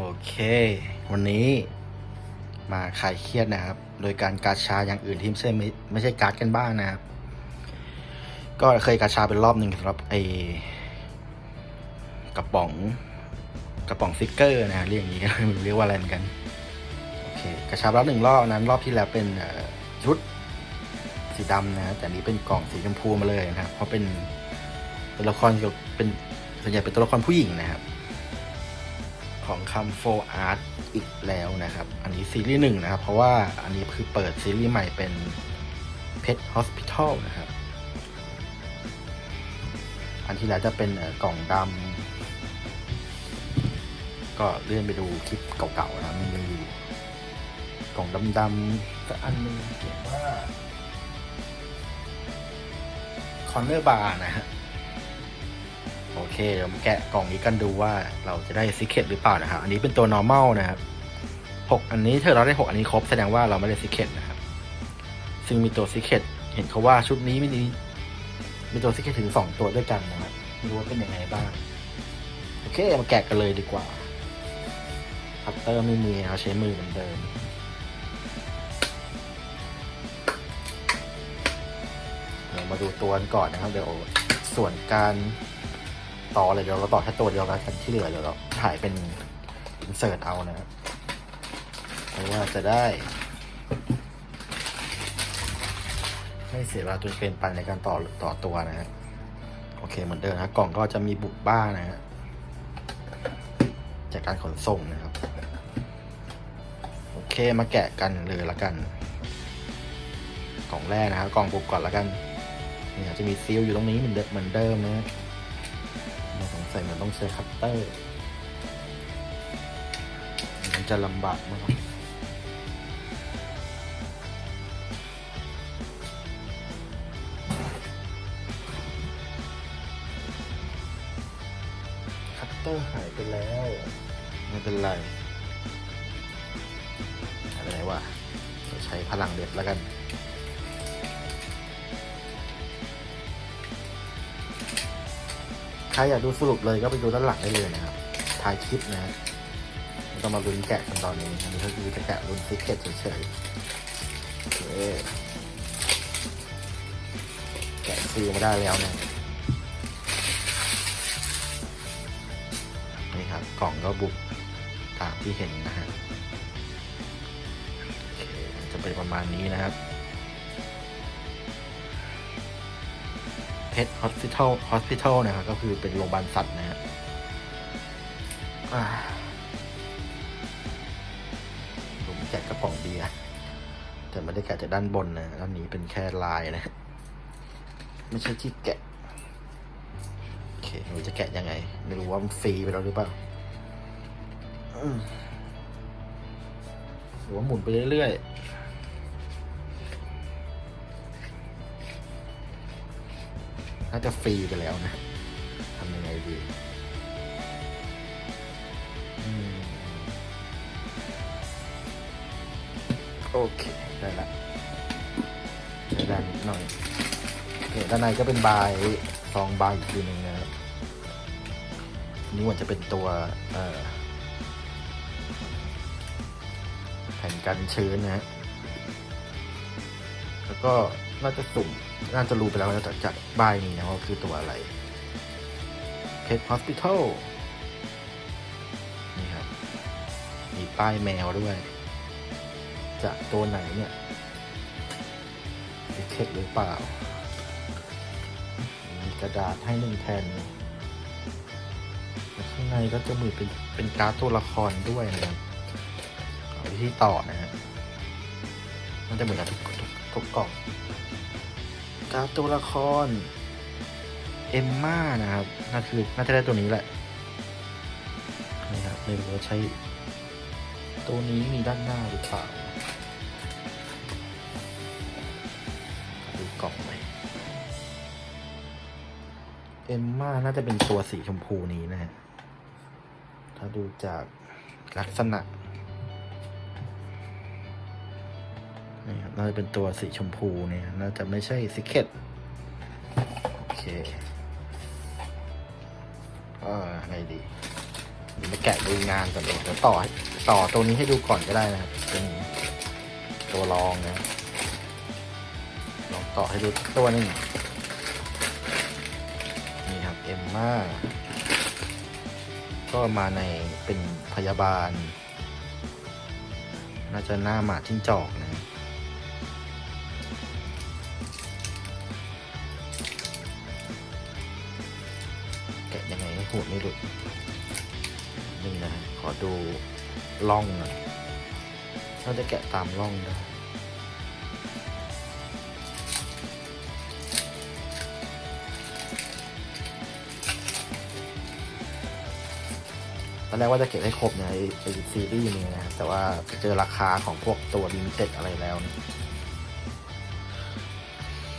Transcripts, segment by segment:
โอเค วันนี้มาคลายเครียดนะครับ โดยการการชาอย่างอื่นที่ไม่ใช่ไม่ใช่การ์ดกันบ้างนะครับ ก็เคยการชาเป็นรอบหนึ่งสำหรับไอกระป๋องกระป๋องซิกเกอร์นะเรียกอย่างนี้กันเรียกว่าอะไรเหมือนกันโอเคกระชารอบหนึ่งรอบนั้น รอบที่แล้วเป็นชุดสีดำนะแต่นนี้เป็นกล่องสีชมพูมาเลยนะครับเพราะเป็นตัวละครเกี่ยวเป็นส่วนใหญ่เป็นตัวละครผู้หญิงนะครับ ของคำโฟอาร์ตอีกแล้วนะครับ อันนี้ซีรีส์หนึ่งนะครับ เพราะว่าอันนี้คือเปิดซีรีส์ใหม่เป็น Pet Hospital นะครับ อันที่แล้วจะเป็นกล่องดำก็เลื่อนไปดูคลิปเก่าๆนะมันยังอยู่กล่องดำๆก็อันนึงเขียนว่า Corner Bar นะฮะ โอเคเดี๋ยวมาแกะกล่องนี้กันดูว่าเราจะได้ซิกเคตหรือเปล่านะครับ อันนี้เป็นตัว normal นะครับหกอันนี้เธอเราได้หกอันนี้ครบแสดงว่าเราไม่ได้ซิกเคตนะครับ ซึ่งมีตัวซิกเคตเห็นเขาว่าชุดนี้มีมีตัวซิกเคตถึงสองตัวด้วยกันนะครับไม่รู้ว่าเป็นยังไงบ้าง โอเคมาแกะกันเลยดีกว่าคัตเตอร์ไม่มีเราใช้มือเหมือนเดิมเดี๋ยวมาดูตัวกันก่อนนะครับเดี๋ยวส่วนการ ต่อเลยเดี๋ยวเราต่อแค่ตัวเดียวแล้วกันที่เหลือเดี๋ยวเราถ่ายเป็นอินเสิร์ตเอานะครับเพราะว่าจะได้ ไม่เสียเวลาจนเป็นไปในการต่อต่อตัวนะฮะโอเคเหมือนเดิมนะกล่องก็จะมีบุกบ้านะฮะจากการขนส่งนะครับ โอเคมาแกะกันเลยละกัน กล่องแรกนะครับกล่องบุกก่อนละกันเนี่ยจะมีซีลอยู่ตรงนี้เหมือนเดิมเหมือนเดิมนะ เราสงสัยมันต้องใช้คัตเตอร์ มันจะลำบากมากคัตเตอร์หายไปแล้ว ไม่เป็นไรอะไรวะใช้พลังเด็ดแล้วกัน ครอยากดูสรุปเลยก็ไปดูด้านหลังได้เลยนะครับท้ายคลิปนะฮะไม่ต้องมาลุ้นแกะกันตอนนี้อันนี้ก็คือจะแกะลุ้นซิกเก็ตเฉยๆโอเคแกะซีลมาได้แล้วนะนี่ครับกล่องก็บุกตามที่เห็นนะฮะจะเป็นประมาณนี้นะครับ Pet Hospital Hospital นะครับก็คือเป็นโรงพยาบาลสัตว์นะฮะผมแกะกระป๋องเบียร์แต่ไม่ได้แกะจากด้านบนนะด้านนี้เป็นแค่ลายนะ ไม่ใช่ที่แกะ โอเคไม่รู้จะแกะยังไง ไม่รู้ว่ามันฟรีไปแล้วหรือเปล่าหรือว่าหมุนไปเรื่อยๆ น่าจะฟรีไปแล้วนะทำยังไงดีโอเค ได้ละใช้ได้นิดหน่อยโอเคด้านในก็เป็นบายซองบายอีกทีหนึ่งนะครับนี่มันจะเป็นตัวแผ่นกันชื้นนะฮะแล้วก็ น่าจะสุ่ม น่าจะรู้ไปแล้วนะจากจากใบายนี้นะว่าคือตัวอะไร Pet Hospital นี่ครับ มีป้ายแมวด้วย จากตัวไหนเนี่ยเช็คหรือเปล่า มีกระดาษให้หนึ่งแผ่นข้างในก็จะมือเป็นเป็นการ์ดตัวละครด้วยนะครับวิธีต่อนะฮะมันจะเหมือนกับทุกทุกทุกกล่อง กร์ดตัวละคร เอมม่านะครับน่าคือน่าจะได้ตัวนี้แหละนี่ครับไม่รู้ว่าใช้ ตัวนี้มีด้านหน้าหรือเปล่าดูกล่องไหมเอมม่าน่าจะเป็นตัวสีชมพูนี้นะฮะถ้าดูจากลักษณะ นี่ครับน่าจะเป็นตัวสีชมพูเนี่ยน่าจะไม่ใช่ซิเคตโอเคอ่าไงดีเดี๋ยวมาแกะดูงานก่อนเดี๋ยวต่อต่อตัวนี้ให้ดูก่อนก็ได้นะครับเป็นตัวรองนะลองต่อให้ดูตัวนึงนี่ครับเอ็มมาก็มาในเป็นพยาบาล น่าจะหน้าหมาจิ้งจอกนะ หูดไม่หลุดนี่นะ ขอดูล่องหน่อยเราจะแกะตามล่องได้ตอนแรกว่าจะเก็บให้ครบเนี่ยไอซีรีส์นี้นะครับแต่ว่าเจอราคาของพวกตัวลิมิเต็ดอะไรแล้วเนี่ย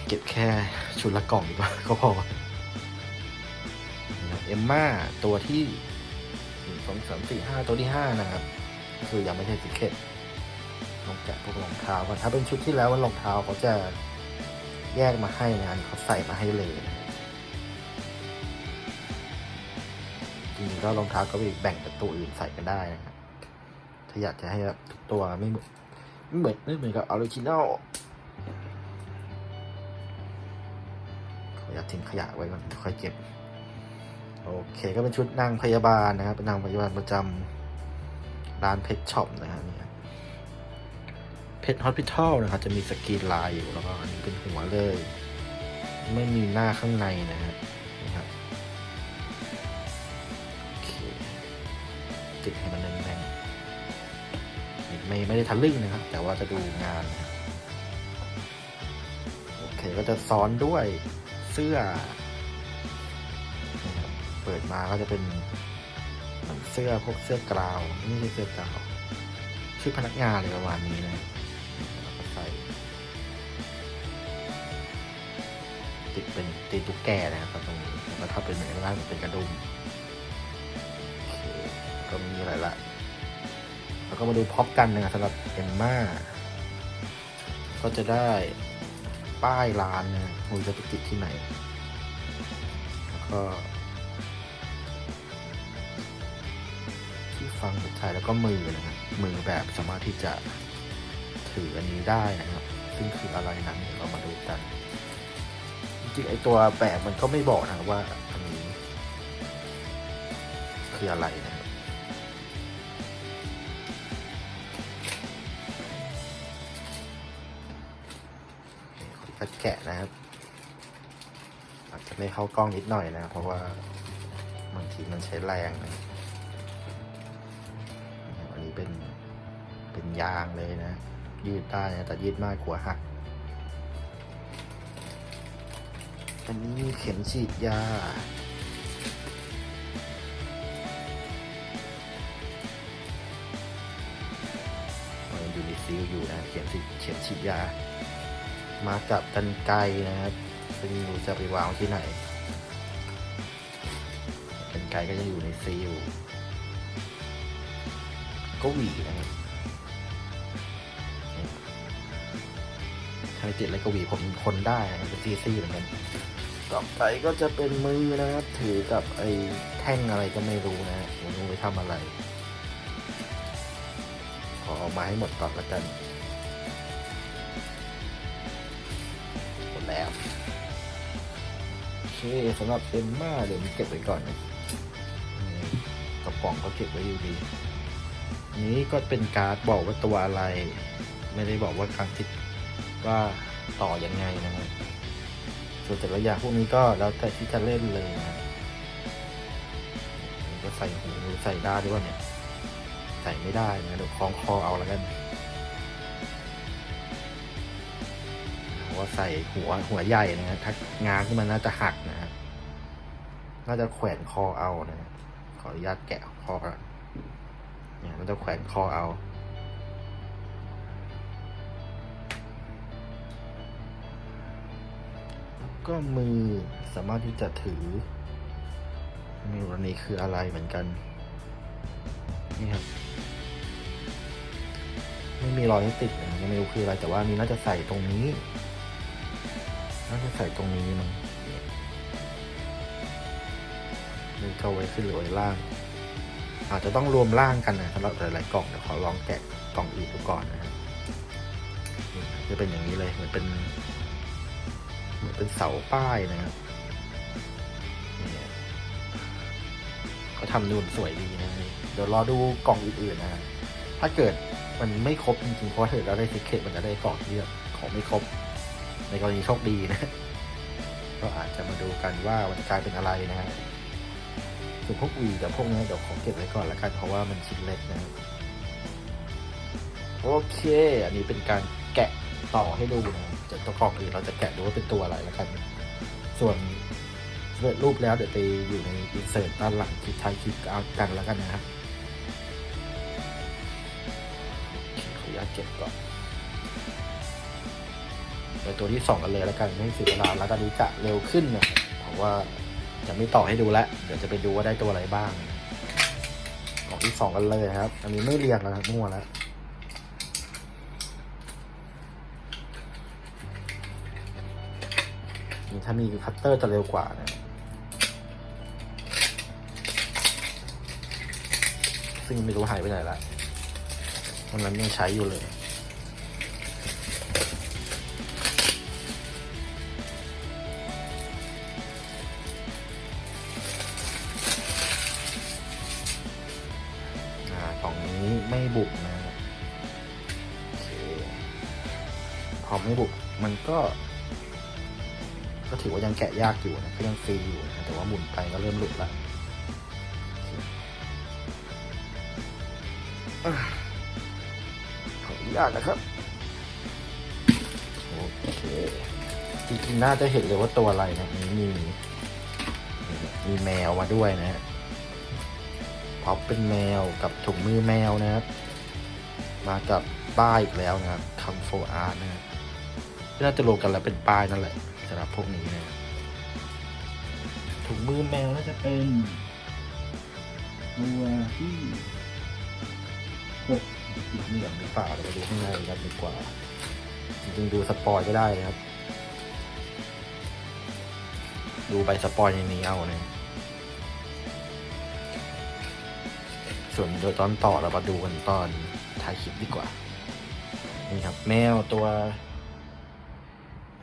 เก็บแค่ชุดละกล่องดีกว่าก็พอ มม่าตัวที่หนึ่งสองสามสี่ห้าตัวที่ห้านะครับ ก็คือยังไม่ใช่สิเคตลองแกะพวกรองเท้าก่อนถ้าเป็นชุดที่แล้วมันรองเท้าเขาจะแยกมาให้นะอันนี้เขาใส่มาให้เลยนะจริงๆก็รองเท้าก็ไปแบ่งกับตัวอื่นใส่กันได้นะครับถ้าอยากจะให้แบบทุกตัวไม่เหมือนไม่เหมือนไม่เหมือนกับออริจินอลขอยาทิ้งขยะไว้ก่อนค่อยเก็บ โอเคก็เป็นชุดนางพยาบาลนะครับเป็นนางพยาบาลประจำร้านเพชรช็อปนะฮะนี่เพชรฮอสพิทอลนะครับจะมีสกรีนลายอยู่แล้วก็อันนี้เป็นหัวเลย ไม่มีหน้าข้างในนะฮะนี่ครับโอเคติดให้มันแน่นๆไม่ไม่ได้ทะลึ่งนะครับ แต่ว่าจะดูงานโอเคก็จะซ้อนด้วยเสื้อ ปิดมาก็จะเป็นเหมือนเสื้อพวกเสื้อกราวไม่ใช่เสื้อกราวชื่อพนักงานอะไรประมาณนี้นะแล้วก็ใส่ติดเป็นตีตุ๊กแกนะครับตรงนี้แล้วก็ถ้าเป็นเหมือนล่างเป็นกระดุมก็มีอะไรละ แล้วก็มาดูพ็อปกันนะครับสำหรับเอ็มม่าก็จะได้ป้ายร้านนะไมันจะไปติดที่ไหน แล้วก็ ฟังสุดท้ายแล้วก็มือนะครับมือแบบสามารถที่จะถืออันนี้ได้นะครับ ซึ่งคืออะไรนั้นเดี๋ยวเรามาดูกันจริงๆไอตัวแบบมันก็ไม่บอกนะครับว่าอันนี้ คืออะไรนะครับขอแกะนะครับอาจจะไม่เข้ากล้องนิดหน่อยนะเพราะว่าบางทีมันใช้แรงนะ ยางเลยนะ ยืดได้นะแต่ยืดมากกลัวหัก อันนี้มีเข็มฉีดยามันอยู่ในซีลอยู่นะ เขียนสิเขียนฉีดยา มากับกันไกนะครับซึ่งไม่รู้จะไปวางที่ไหน กันไกก็ยังอยู่ในซีลก็หวีนะครับ ไม่ติดอะไรก็หวีผมคนได้นะเป็นซี่ๆเหมือนกันต่อไปก็จะเป็นมือนะครับถือกับไอ้แท่งอะไรก็ไม่รู้นะฮะผมรู้ไปทำอะไร ขอเอามาให้หมดก่อนละกันหมดแล้วโอเคสำหรับเอ็มม่าเดี๋ยวนี้เก็บไว้ก่อนนะกระป๋องก็เก็บไว้อยู่ดีนี้ก็เป็นการ์ดบอกว่าตัวอะไร ไม่ได้บอกว่าการติด ว่าต่อยังไงนะครับส่วนแต่ละอย่างพวกนี้ก็แล้วแต่ที่จะเล่นเลยนะก็ใส่หูหรือใส่ได้ด้วยเนี่ย ใส่ไม่ได้นะเดี๋ยวคล้องคอเอาแล้วกันว่าใส่หัวหัวใหญ่นะฮะถ้างานขึ้นมันน่าจะหักนะฮะน่าจะแขวนคอเอานะฮะขออนุญาตแกะคอก่อนเนี่ยมันจะแขวนคอเอา ก็มือสามารถที่จะถือไมือวันนี้คืออะไรเหมือนกัน นี่ครับ ไม่มีรอยติดยังไม่รู้คืออะไร แต่ว่านี่น่าจะใส่ตรงนี้ น่าจะใส่ตรงนี้มั้งนี่จะเอาไว้ขึ้นหรือไว้ล่าง อาจจะต้องรวมร่างกันนะสำหรับหลายๆกล่องเดี๋ยวขอลองแกะกล่องอื่นดูก่อนนะครับจะเป็นอย่างนี้เลยเหมือนเป็น เหมือนเป็นเสาป้ายนะครับเขาทำนูนสวยดีนะเดี๋ยวรอดูกล่องอื่นๆนะ ถ้าเกิดมันไม่ครบจริงๆเพราะถ้าเกิดเราได้ซิกเคตมันจะได้กล่องที่แบบของไม่ครบ ในกรณีโชคดีนะ ก็อาจจะมาดูกันว่ามันกลายเป็นอะไรนะฮะส่วนพวกวีกับพวกนี้เดี๋ยวขอเก็บไว้ก่อนละกันเพราะว่ามันชิ้นเล็กนะครับโอเค อันนี้เป็นการแกะต่อให้ดูนะ จากตัวกล่องอื่นเราจะแกะดูว่าเป็นตัวอะไรและกัน ส่วนสำเร็จรูปแล้วเดี๋ยวไปอยู่ในอินเสิร์ตด้านหลังคลิปท้ายคลิปเอากันแล้วกันนะครับเขออนุญาตเก็บก่อนไปตัวที่สองกันเลยแล้วกันไม่เสียเวลาแล้วตอนนี้จะเร็วขึ้นนะเพราะว่าจะไม่ต่อให้ดูแล้วเดี๋ยวจะไปดูว่าได้ตัวอะไรบ้างกล่องที่สองกันเลยครับ อันนี้ไม่เรียงแล้วมั่วแล้วนี่ ถ้ามีคัตเตอร์จะเร็วกว่านะซึ่งไม่รู้หายไปไหนละวันนั้นยังใช้อยู่เลยอ่ากล่องนี้ไม่บุกนะโอเคพอไม่บุกมันก็ ก็ถือว่ายังแกะยากอยู่นะก็ยังฟรีอยู่นะแต่ว่าหมุนไปก็เริ่มหลุดละขออนุญาตนะครับ โอเคจริงๆน่าจะเห็นเลยว่าตัวอะไรนะนี้มี มีแมวมาด้วยนะฮะพ็อปเป็นแมวกับถุงมือแมวนะครับ มากับป้ายอีกแล้วนะครับคำโฟอาร์นะครับที่น่าจะรวมกันแล้วเป็นป้ายนั่นแหละ สำหรับพวกนี้นะถุงมือแมวน่าจะเป็นตัวที่หกอีกเหลี่ยมหรือเปล่าเราไปดูข้างในกันดีกว่า จริงๆดูสปอยก็ได้นะครับ ดูใบสปอยในนี้เอาเนะส่วนโดยตอนต่อเรามาดูกันตอนท้ายคลิปดีกว่า นี่ครับ แมวตัว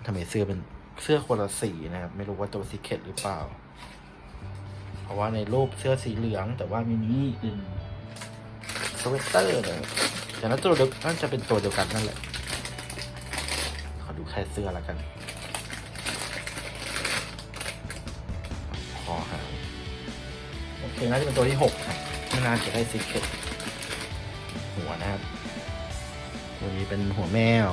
ทำไมเสื้อเป็น เสื้อคนละสีนะครับ ไม่รู้ว่าตัวสีเคตหรือเปล่า เพราะว่าในรูปเสื้อสีเหลือง แต่ว่ามินิเป็นสเวตเตอร์นะแต่นั้นตัวเดียวน่าจะเป็นตัวเดียวกันนั่นแหละ ขอดูแค่เสื้อแล้วกันคอหางโอเคน่าจะเป็นตัวที่หกครับไม่น่าจะได้ซิกเก็ตหัวนะครับ ตัวนี้เป็นหัวแมว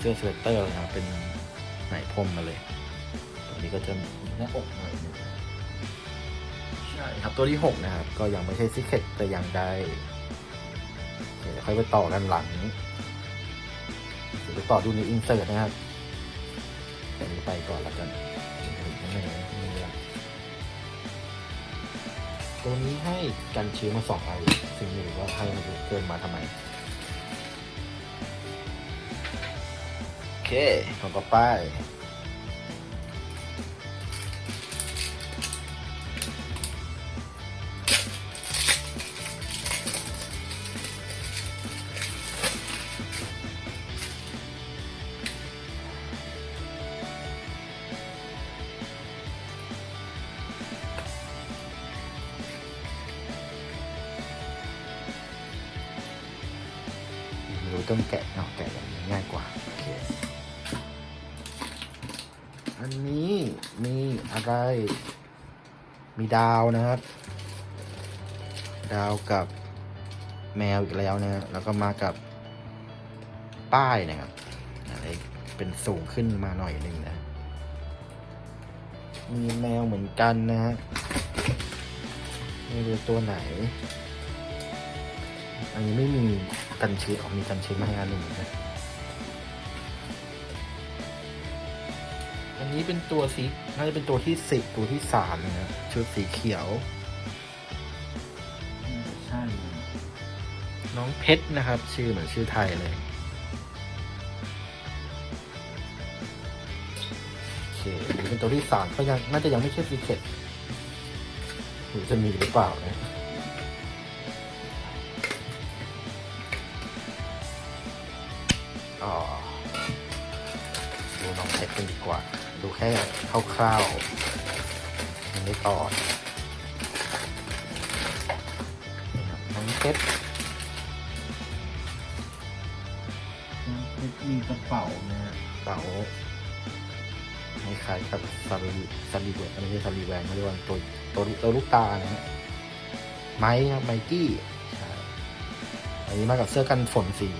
เป็นเสื้อสเวตเตอร์นะครับเป็นไหนพรมมาเลย ตัวนี้ก็จะมีหน้าอกหน่อยใช่ครับตัวที่หกนะครับ ก็ยังไม่ใช่ซิกเก็ตแต่ยังได้เดี๋ยวค่อยไปต่อกันหลังเดี๋ยวไปต่อดูในอินเสิร์ตนะครับอันนี้ไปก่อนแล้วกันตัวนี้ให้กันชื้อมาสองอันซึ่งไม่รู้ว่าให้มันเกินมาทำไม เคของต่อไปรู้ต้องแกะเนาะแกะ อะไร มีดาวนะครับ ดาวกับแมวอีกแล้วนะฮะแล้วก็มากับป้ายนะครับอะไรเป็นสูงขึ้นมาหน่อยหนึ่งนะ มีแมวเหมือนกันนะฮะไม่รู้ตัวไหน อันนี้ไม่มีกันชื้นออกมีกันชื้นมาให้อันหนึ่งนะ อันนี้เป็นตัวสีน่าจะเป็นตัวที่สิบตัวที่สามนะครับชุดสีเขียวใช่น้องเพชรนะครับ ชื่อเหมือนชื่อไทยเลยโอเคดูเป็นตัวที่สามก็ยังน่าจะยังไม่ใช่ซีเคทหรือจะมีหรือเปล่านะ แค่คร่าวๆยังไม่ต่อนะนี่ครับน้องเพชรมีกระเป๋านะฮะเต๋าคล้ายๆกับซาลีซาลีเวิร์ดไม่ใช่ซาลีแวนเขาเรียกว่าตัวตัวตัวลูกตานะฮะไม้ครับไมกี้ใช่อันนี้มากับเสื้อกันฝนสี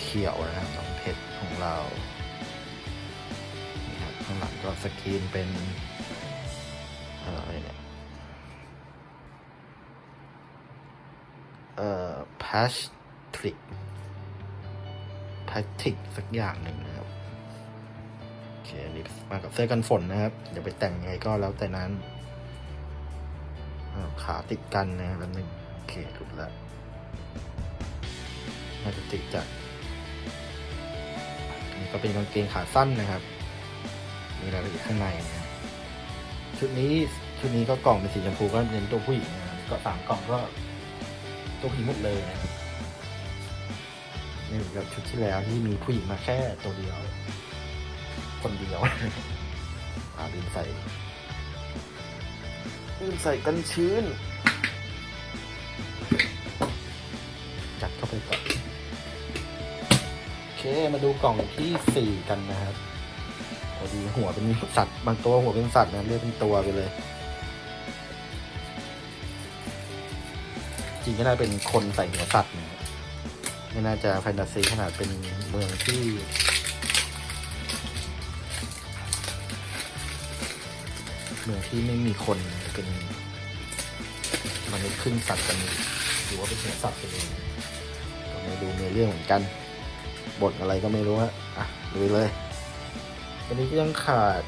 เขียวนะครับน้องเพชรของเรา ก็สกรีนเป็นอะไรเนี่ยเอ่อพาสทริกพลาสติกสักอย่างหนึ่งนะครับโอเคอันนี้มากับเสื้อกันฝนนะครับเดี๋ยวไปแต่งไงก็แล้วแต่นั้นขาติดกันนะครับแล้วหนึ่งโอเคหลุดละน่าจะติดจากอันนี้ก็เป็นกางเกงขาสั้นนะครับ มีรายละเอียดข้างในนะชุดนี้ชุดนี้ก็กล่องเป็นสีชมพูก็เน้นตัวผู้หญิงนะก็สามกล่องก็ตัวผู้หญิงหมดเลยนะครับไม่เหมือนกับชุดที่แล้วที่มีผู้หญิงมาแค่ตัวเดียว คนเดียวอาลืมใส่ลืมใส่กันชื้น จัดเข้าไปก่อนโอเคมาดูกล่องที่สี่กันนะครับ ดีหัวเป็นสัตว์บางตัวหัวเป็นสัตว์นะเรียกเป็นตัวไปเลย จริงก็น่าเป็นคนใส่หัวสัตว์นะไม่น่าจะแฟนตาซีขนาดเป็นเมืองที่เมืองที่ไม่มีคนเป็นมนุษย์ครึ่งสัตว์กันหรือว่าเป็นเนื้อสัตว์ไปเลยก็ไม่ดูมีเรื่องเหมือนกันบทอะไรก็ไม่รู้ฮะอะดูเลย วันนี้ก็ยังขาด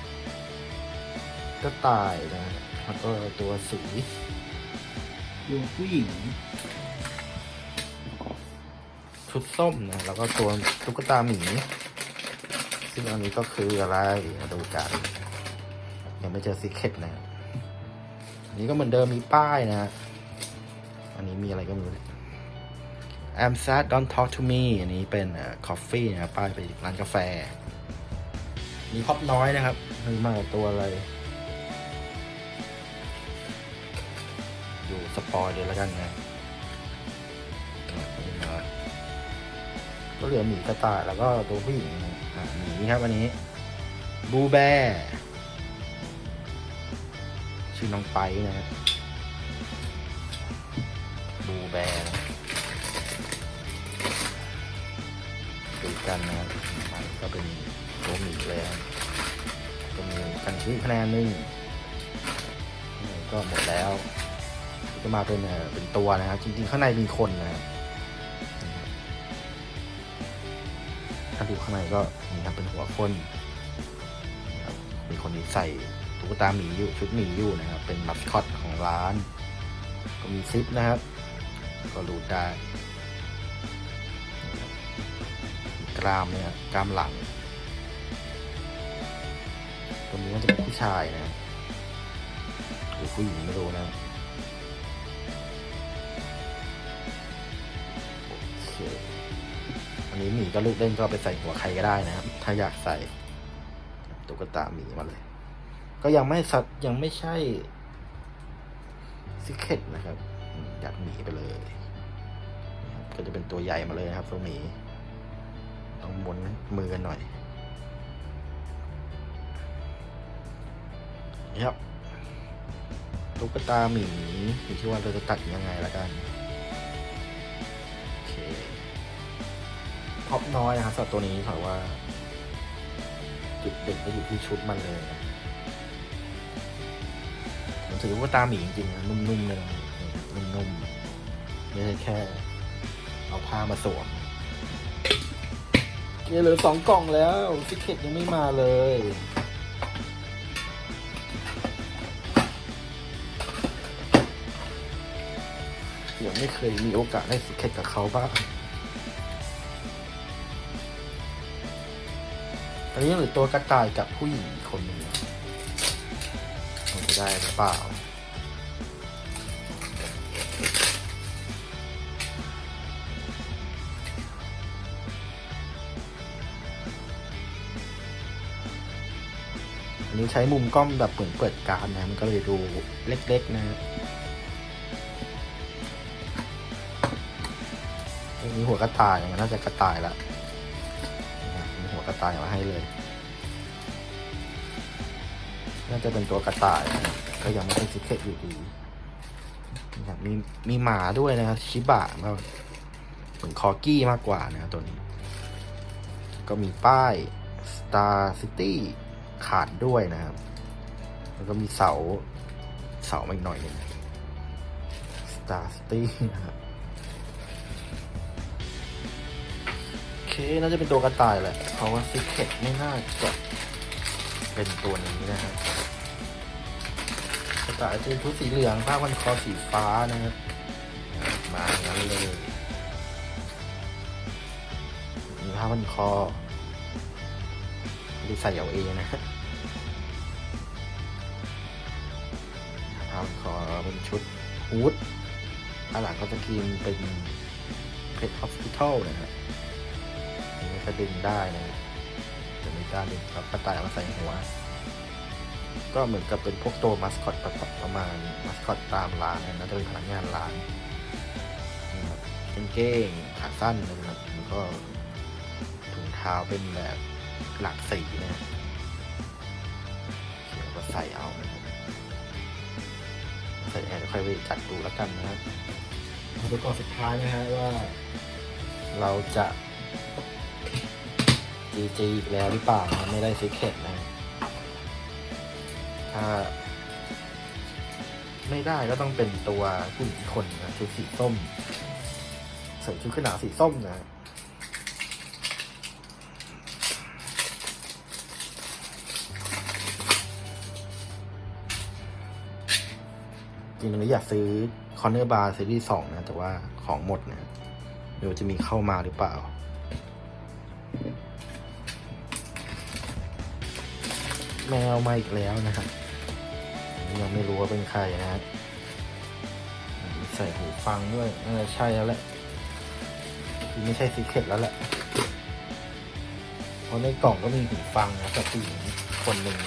ก็ตายนะ แล้วก็ตัวสีดูผู้หญิง ชุดส้มนะ แล้วก็ตัวตุ๊กตาหมี ซึ่งอันนี้ก็คืออะไรมาดูกัน ยังไม่เจอซิเคตนะ อันนี้ก็เหมือนเดิมมีป้ายนะ อันนี้มีอะไรก็ไม่รู้ I'm sad don't talk to me อันนี้เป็นเอ่อ coffee นะครับป้ายไปร้านกาแฟ มีพอบน้อยนะครับมีมาตัวอะไรอยู่สปอยเลยแล้วกันนะนี่มาก็เหลือหมีกระต่ายแล้วก็ตัวผู้หญิงอะหมีครับอันนี้บูแบร์ชื่อน้องไปนะฮะบูแบร์นะดูกันนะครับก็เป็น ตัวหมีเลยครับก็มีกันชื่อคะแนนหนึ่งก็หมดแล้วจะมาเป็นเป็นตัวนะครับจริงๆข้างในมีคนนะครับถ้าดูข้างในก็นี่ครับเป็นหัวคนมีคนนี้ใส่ตุ๊กตาหมีอยู่ชุดหมีอยู่นะครับ เป็นมัสคอตของร้าน ก็มีซิปนะครับ ก็รูดได้กรามเนี่ยกรามหลัง ตันี้น่าจะเป็นผู้ชายนะหรือผู้หญิงไม่รู้นะอันนี้หมีก็ลูกเล่นก็ไปใส่หัวใครก็ได้นะครับ ถ้าอยากใส่ตุ๊กตาหมีมาเลย ก็ยังไม่สัตยังไม่ใช่ซิกเคตนะครับอยากหมีไปเลย ก็จะเป็นตัวใหญ่มาเลยนะครับตัวหมี ต้องหมุนมือกันหน่อย ครับตุ๊กตาหมีอยู่ที่ว่าเราจะตัดยังไงละกันโอเคท็อปน้อยนะครับสำหรับตัวนี้ถือว่า จุดเด่นก็อยู่ที่ชุดมันเลยนะผมถือว่าตาหมีจริงๆนะนุ่มๆเลยนะนุ่มๆไม่ใช่แค่ เอาผ้ามาสวมเกเหลือสองกล่องแล้วซิกเก็ตยังไม่มาเลย ไม่เคยมีโอกาสได้ซิกเก็ตกับเขาบ้างอันนี้หลือตัวกระต่ายกับผู้หญิงอีกคนหนึ่งได้หรือเปล่าอันนี้ใช้มุมกล้องแบบเหมือนเปิดการนะ มันก็เลยดูเล็ก ๆ นะ มีหัวกระต่ายมันน่าจะกระต่ายละมีหัวกระต่ายมาให้เลย น่าจะเป็นตัวกระต่าย ก็ยังไม่ใช่ซิกเก็ตอยู่ดีมีมีหมาด้วยนะครับชิบะก็เหมือนคอกี้มากกว่านะครับตัวนี้ ก็มีป้าย Star City ขาดด้วยนะครับ แล้วก็มีเสา เสามาอีกหน่อยหนึ่ง Star City นะครับ เคน่าจะเป็นตัวกระต่ายแหละเพราะว่า Secret ไม่น่าจะเป็นตัวนี้นะครับกระต่ายจะเป็นชุดสีเหลืองผ้าพันคอสีฟ้านะครับมาอย่างนั้นเลยมีผ้าพันคอไม่ได้ใส่เอาเองนะผ้าพันคอเป็นชุดฮูดข้าหลังก็จะกรีนเป็นเพชรฮอสพิทอลนะครั บอันนี้ก็ดึงได้นะจะมีการดึงครับกระต่ายเอามาใส่หัว ก็เหมือนกับเป็นพวกตัวมัสคอตประมาณมัสคอตตามร้านนะน่าจะเป็นพนักงานร้านนะครับเป็นเก้งขาสั้นนะครับแล้วก็ถุงเท้าเป็นแบบหลักสีนะเขียวก็ใส่เอานะครับใส่แอร์ค่อยไปจัดดูแล้วกันนะครับมาดูก่อนสุดท้ายนะฮะว่า เราจะ GG อีกแล้วหรือเปล่าไม่ได้ซิกเคตนะถ้า ไม่ได้ก็ต้องเป็นตัวผู้หญิงคนนะชุดสีส้มใส่ชุดขึ้นหนาวสีส้มนะจริงๆแล้อยากซื้อคอนเนอร์บาร์ซีรีส์สองนะ แต่ว่าของหมดนะเดี๋ยวจะมีเข้ามาหรือเปล่า Thank you. แมวมาอีกแล้วนะครับยังไม่รู้ว่าเป็นใครนะฮะใส่หูฟังด้วยน่าจะใช่แล้วแหละคือไม่ใช่ซีเคร็ตแล้วแหละเพราะในกล่องก็มีหูฟังนะกับผู้หญิงคนหนึ่ง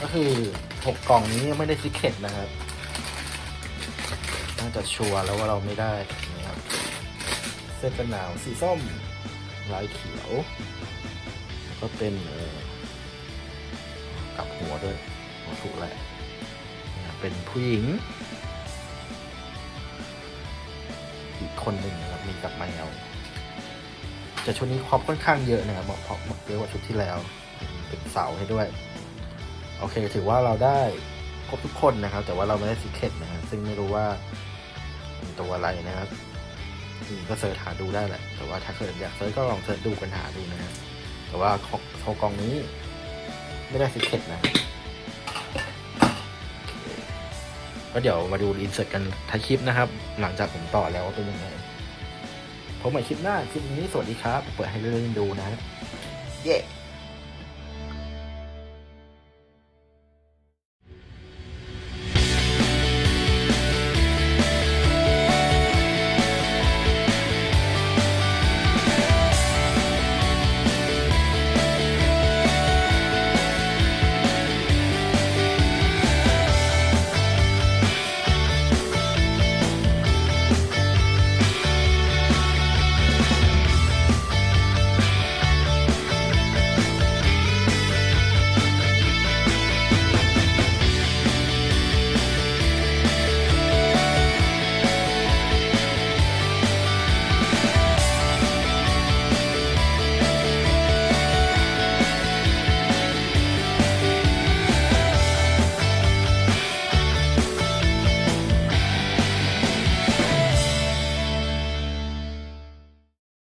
ก็คือหกกล่องนี้ไม่ได้ซีเคร็ตนะครับน่าจะชัวร์แล้วว่าเราไม่ได้นะครับเสื้อกันหนาวสีส้มลายเขียว ก็เป็นเออ หัวด้วยหัวถูกแหละเป็นผู้หญิง อีกคนหนึ่งนะครับมีกับแมวแต่ชุดนี้ครอบค่อนข้างเยอะนะครับเพราะเยอะกว่าชุดที่แล้วเป็นเสาให้ด้วย โอเค ถือว่าเราได้ครบทุกคนนะครับ แต่ว่าเราไม่ได้ซีเคร็ตนะครับซึ่งไม่รู้ว่าเป็นตัวอะไรนะครับก็เสิร์ชหาดูได้แหละ แต่ว่าถ้าเกิดอยากเสิร์ชก็ลองเสิร์ชดูกันหาดูนะครับแต่ว่าโชกองนี้ ไม่ได้ซีเก็ตนะก็เดี๋ยวมาดูอินเสิร์ตกันท้ายคลิปนะครับ หลังจากผมต่อแล้วว่าเป็นยังไงผมใหม่คลิปหน้า คลิปนี้สวัสดีครับ เปิดให้เล่นๆดูนะ เย้